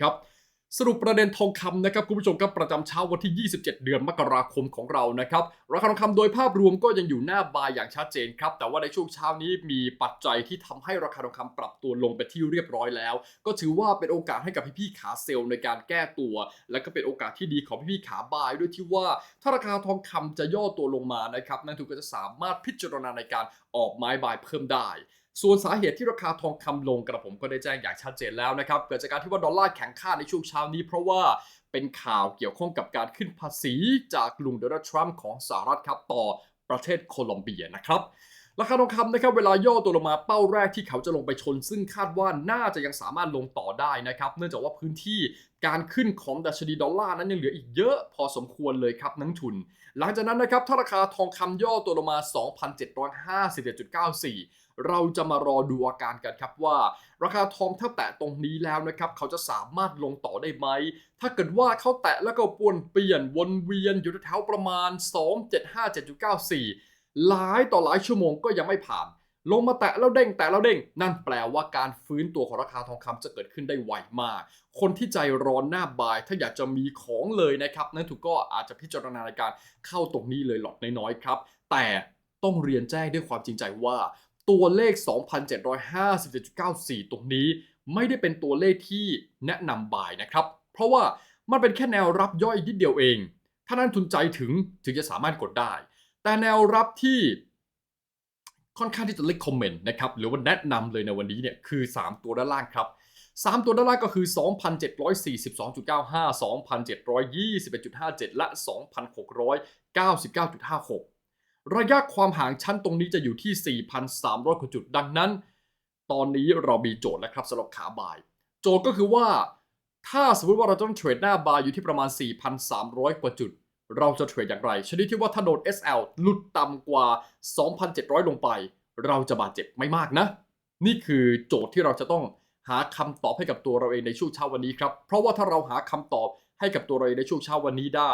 ครับสรุปประเด็นทองคำนะครับคุณผู้ชมครับประจำเช้าวันที่ 27 เดือนมกราคมของเรานะครับราคาทองคำโดยภาพรวมก็ยังอยู่หน้าบายอย่างชัดเจนครับแต่ว่าในช่วงเช้านี้มีปัจจัยที่ทำให้ราคาทองคำปรับตัวลงไปที่เรียบร้อยแล้ว ก็ถือว่าเป็นโอกาสให้กับพี่ๆขาเซลล์ในการแก้ตัว และก็เป็นโอกาสที่ดีของพี่ๆขาบายด้วยที่ว่า ถ้าราคาทองคำจะย่อตัวลงมานะครับนักทุนก็จะสามารถพิจารณาในการออกไม้บายเพิ่มได้ ส่วนสาเหตุที่ราคาทองคำลงกระผมก็ได้แจ้งอย่างชัดเจนแล้วนะครับเกิดจากการที่ว่าดอลลาร์แข็งค่าในช่วงเช้านี้ เพราะว่าเป็นข่าวเกี่ยวข้องกับการขึ้นภาษีจากลุงโดนัลด์ทรัมป์ของสหรัฐครับต่อประเทศโคลอมเบียนะครับราคาทองคำนะครับเวลาย่อตัวลงมาเป้าแรกที่เขาจะลงไปชน ซึ่งคาดว่าน่าจะยังสามารถลงต่อได้นะครับ เนื่องจากว่าพื้นที่การขึ้นของดัชนีดอลลาร์นั้นยังเหลืออีกเยอะพอสมควรเลยครับนักทุน หลังจากนั้นนะครับถ้าราคาทองคำย่อตัวลงมา 2,757.94 เราจะมารอดูอาการกันครับว่า ราคาทองถ้าแตะตรงนี้แล้วนะครับเขาจะสามารถลงต่อได้ไหม ถ้าเกิดว่าเขาแตะแล้วก็ปวนเปลี่ยนวนเวียนอยู่แถวประมาณ 2,757.94 หลายต่อหลายชั่วโมงก็ยังไม่ผ่าน ลงมาแตะแล้วเด้งแตะแล้วเด้ง นั่นแปลว่าการฟื้นตัวของราคาทองคำจะเกิดขึ้นได้ไวมาก คนที่ใจร้อนหน้าบาย ถ้าอยากจะมีของเลยนะครับ นั่นถูกก็อาจจะพิจารณาในการเข้าตรงนี้เลยหลอดน้อยๆครับ แต่ต้องเรียนแจ้งด้วยความจริงใจว่า ตัวเลข 2,757.94 ตรงนี้ไม่ได้เป็นตัวเลขที่แนะนำบายนะครับ เพราะว่ามันเป็นแค่แนวรับย่อยนิดเดียวเอง ถ้านักทุนใจถึงถึงจะสามารถกดได้ แต่แนวรับที่ค่อนข้างที่จะเล็กคอมเมนต์นะครับหรือว่าแนะนำเลยในวันนี้เนี่ยคือ 3 ตัวด้านล่างครับ 3 ตัวด้านล่างก็คือ 2,742.95 2,721.57 และ 2,699.56 ระยะความห่างชั้นตรงนี้จะอยู่ที่ 4,300กว่าจุดดังนั้น ตอนนี้เรามีโจทย์แล้วครับสำหรับขาบาย โจทย์ก็คือว่า ถ้าสมมติว่าเราต้องเทรดหน้าบายอยู่ที่ประมาณ 4,300 กว่าจุด เราจะเทรดอย่างไร ชนิดที่ว่าถ้าโดน SL หลุดต่ำกว่า 2,700 ลงไป เราจะบาดเจ็บไม่มากนะ นี่คือโจทย์ที่เราจะต้องหาคำตอบให้กับตัวเราเองในช่วงเช้าวันนี้ครับ เพราะว่าถ้าเราหาคำตอบให้กับตัวเราเองในช่วงเช้าวันนี้ได้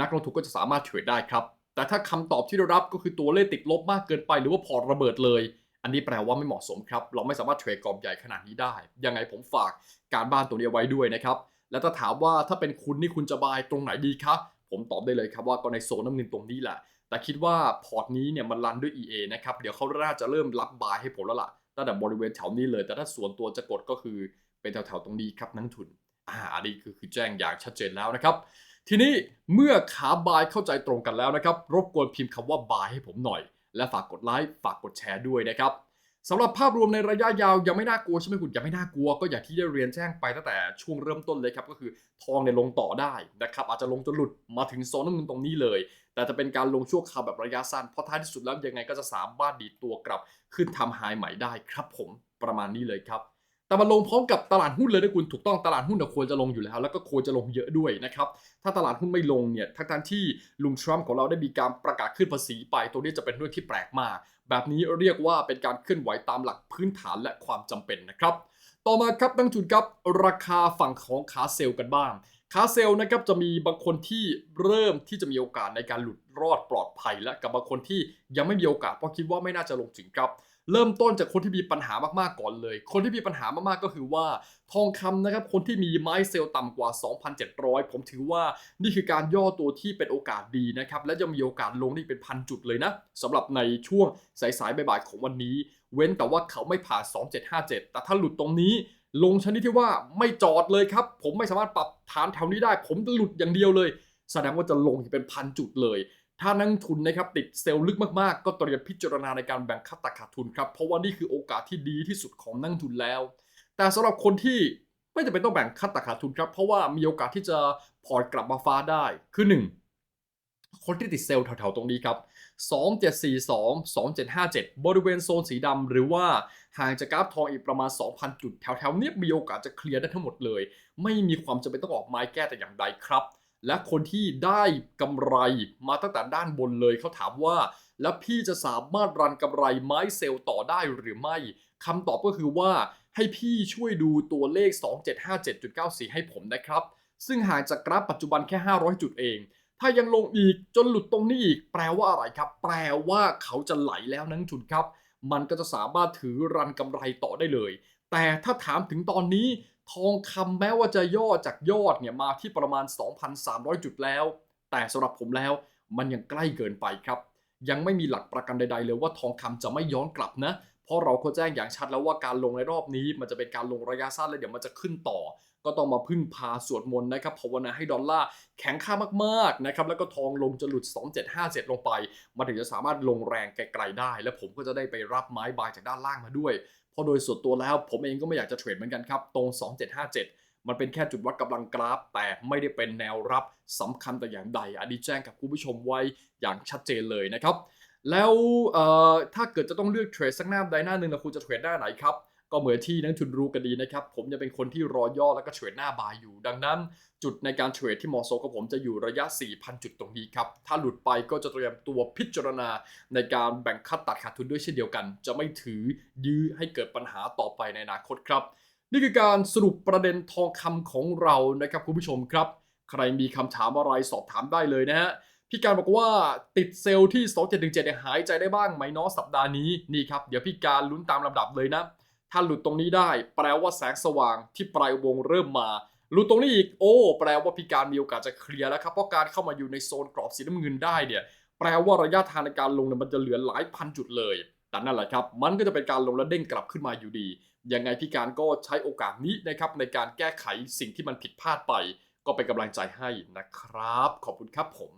นักลงทุนก็จะสามารถเทรดได้ครับ แต่ถ้าคำตอบที่ได้รับก็คือตัวเลขติดลบมากเกินไปหรือว่าพอร์ตระเบิดเลย อันนี้แปลว่าไม่เหมาะสมครับ เราไม่สามารถเทรดกรอบใหญ่ขนาดนี้ได้ ยังไงผมฝากการบ้านตัวนี้ไว้ด้วยนะครับ และถ้าถามว่าถ้าเป็นคุณนี่คุณจะบายตรงไหนดีครับผมตอบได้เลยครับว่าก็ในโซนน้ำเงินตรงนี้แหละ แต่คิดว่าพอร์ตนี้เนี่ยมันรันด้วย EA นะครับ เดี๋ยวเขาน่าจะเริ่มรับบายให้ผมแล้วล่ะ ตั้งแต่บริเวณแถวนี้เลย แต่ถ้าส่วนตัวจะกดก็คือเป็นแถวๆตรงนี้ครับนักทุน อ่าอันนี้คือคือแจ้งอย่างชัดเจนแล้วนะครับ ทีนี้เมื่อขาบายเข้าใจตรงกันแล้วนะครับ รบกวนพิมพ์คำว่าบายให้ผมหน่อย และฝากกดไลค์ฝากกดแชร์ด้วยนะครับสำหรับภาพรวมในระยะยาวยังไม่น่ากลัวใช่ไหมคุณยังไม่น่ากลัวก็อย่างที่ได้เรียนแจ้งไปตั้งแต่ช่วงเริ่มต้นเลยครับก็คือทองเนี่ยลงต่อได้นะครับอาจจะลงจนหลุดมาถึงโซนน้ำเงินตรงนี้เลย แต่จะเป็นการลงชั่วคราวแบบระยะสั้นเพราะท้ายที่สุดแล้วยังไงก็จะสามารถดีตัวกลับขึ้นทำไฮใหม่ได้ครับผมประมาณนี้เลยครับ แต่มันลงพร้อมกับตลาดหุ้นเลยนะคุณถูกต้องตลาดหุ้นควรจะลงอยู่แล้ว แล้วก็ควรจะลงเยอะด้วยนะครับ ถ้าตลาดหุ้นไม่ลงเนี่ยทั้งทที่ลุงทรัมป์ของเราได้มีการประกาศขึ้นภาษีไป ตัวนี้จะเป็นเรื่องที่แปลกมาก แบบนี้เรียกว่าเป็นการเคลื่อนไหวตามหลักพื้นฐานและความจำเป็นนะครับ ต่อมาครับนักทุนครับราคาฝั่งของขาเซลล์กันบ้างขาเซลล์นะครับจะมีบางคนที่เริ่มที่จะมีโอกาสในการหลุดรอดปลอดภัย และกับบางคนที่ยังไม่มีโอกาสเพราะคิดว่าไม่น่าจะลงถึงครับ เริ่มต้นจากคนที่มีปัญหามากๆก่อนเลย คนที่มีปัญหามากๆก็คือว่าทองคำนะครับ คนที่มีไม้เซลล์ต่ำกว่า 2,700 ผมถือว่านี่คือการย่อตัวที่เป็นโอกาสดีนะครับ และยังมีโอกาสลงนี่เป็นพันจุดเลยนะสำหรับในช่วงสายๆบ่ายๆของวันนี้ เว้นแต่ว่าเขาไม่ผ่าน 2757 แต่ถ้าหลุดตรงนี้ลงชนิดที่ว่าไม่จอดเลยครับ ผมไม่สามารถปรับฐานแถวนี้ได้ ผมจะหลุดอย่างเดียวเลย แสดงว่าจะลงอีกเป็นพันจุดเลย ถ้านักทุนนะครับติดเซลล์ลึกมากๆ ก็เตรียมพิจารณาในการแบ่งคัดตัดขาดทุนครับ เพราะว่านี่คือโอกาสที่ดีที่สุดของนักทุนแล้ว แต่สำหรับคนที่ไม่จำเป็นต้องแบ่งคัดตัดขาดทุนครับ เพราะว่ามีโอกาสที่จะพอร์ตกลับมาฟ้าได้ คือ 1 คนที่ติดเซลล์แถวๆตรงนี้ครับ 2742 2757 บริเวณโซนสีดำหรือว่าห่างจากกราฟทองอีกประมาณ 2,000 จุด แถวๆเนี้ยมีโอกาสจะเคลียร์ได้ทั้งหมดเลย ไม่มีความจำเป็นต้องออกไม้แก้แต่อย่างใดครับ และคนที่ได้กำไรมาตั้งแต่ด้านบนเลยเขาถามว่า แล้วพี่จะสามารถรันกำไรไม้เซลล์ต่อได้หรือไม่คำตอบก็คือว่าให้พี่ช่วยดูตัวเลข 2757.94 ให้ผมนะครับ ซึ่งห่างจากกราฟปัจจุบันแค่ 500 จุดเอง ถ้ายังลงอีกจนหลุดตรงนี้อีก แปลว่าอะไรครับ แปลว่าเขาจะไหลแล้วนักทุนครับ มันก็จะสามารถถือรันกำไรต่อได้เลย แต่ถ้าถามถึงตอนนี้ทองคำแม้ว่าจะย่อจากยอดเนี่ยมาที่ประมาณ 2,300 จุดแล้ว แต่สำหรับผมแล้วมันยังใกล้เกินไปครับ ยังไม่มีหลักประกันใด ๆ เลยว่าทองคำจะไม่ย้อนกลับนะ เพราะเราก็แจ้งอย่างชัดแล้วว่าการลงในรอบนี้ มันจะเป็นการลงระยะสั้นแล้วเดี๋ยวมันจะขึ้นต่อ ก็ต้องมาพึ่งพาสวดมนต์นะครับภาวนาให้ดอลลาร์แข็งค่ามากๆนะครับแล้วก็ทองลงจะหลุด 2757 ลงไป มันถึงจะสามารถลงแรงไกลๆได้ และผมก็จะได้ไปรับไม้บายจากด้านล่างมาด้วย เพราะโดยส่วนตัวแล้วผมเองก็ไม่อยากจะเทรดเหมือนกันครับตรง 2757มันเป็นแค่จุดวัดกำลังกราฟ แต่ไม่ได้เป็นแนวรับสำคัญแต่อย่างใด อันนี้แจ้งกับคุณผู้ชมไว้อย่างชัดเจนเลยนะครับ แล้วเอ่อถ้าเกิดจะต้องเลือกเทรดสักหน้าใดหน้าหนึ่งนะคุณจะเทรดหน้าไหนครับ ก็เหมือนที่นักทุนรู้กันดีนะครับ ผมจะเป็นคนที่รอย่อแล้วก็เทรดหน้าบายอยู่ ดังนั้น จุดในการเทรดที่เหมาะสมกับผมจะอยู่ระยะ 4,000 จุดตรงนี้ครับ ถ้าหลุดไปก็จะเตรียมตัวพิจารณาในการแบ่งคัดตัดขาดทุนด้วยเช่นเดียวกัน จะไม่ถือยื้อให้เกิดปัญหาต่อไปในอนาคตครับ นี่คือการสรุปประเด็นทองคำของเรานะครับคุณผู้ชมครับ ใครมีคำถามอะไรสอบถามได้เลยนะฮะ พี่การบอกว่าติดเซลล์ที่ 2717เนี่ยหายใจได้บ้างไหมเนาะสัปดาห์นี้นี่ครับ เดี๋ยวพี่การลุ้นตามลำดับเลยนะ ถ้าหลุดตรงนี้ได้ แปลว่าแสงสว่างที่ปลายอุโวงเริ่มมาหลุดตรงนี้อีกโอ้ แปลว่าพี่การมีโอกาสจะเคลียร์แล้วครับเพราะการเข้ามาอยู่ในโซนกรอบสีน้ำเงินได้เนี่ยแปลว่าระยะทางในการลงเนี่ยมันจะเหลือหลายพันจุดเลยแต่นั่นแหละครับ มันก็จะเป็นการลงแล้วเด้งกลับขึ้นมาอยู่ดี ยังไงพี่การก็ใช้โอกาสนี้นะครับในการแก้ไขสิ่งที่มันผิดพลาดไป ก็เป็นกำลังใจให้นะครับ ขอบคุณครับผม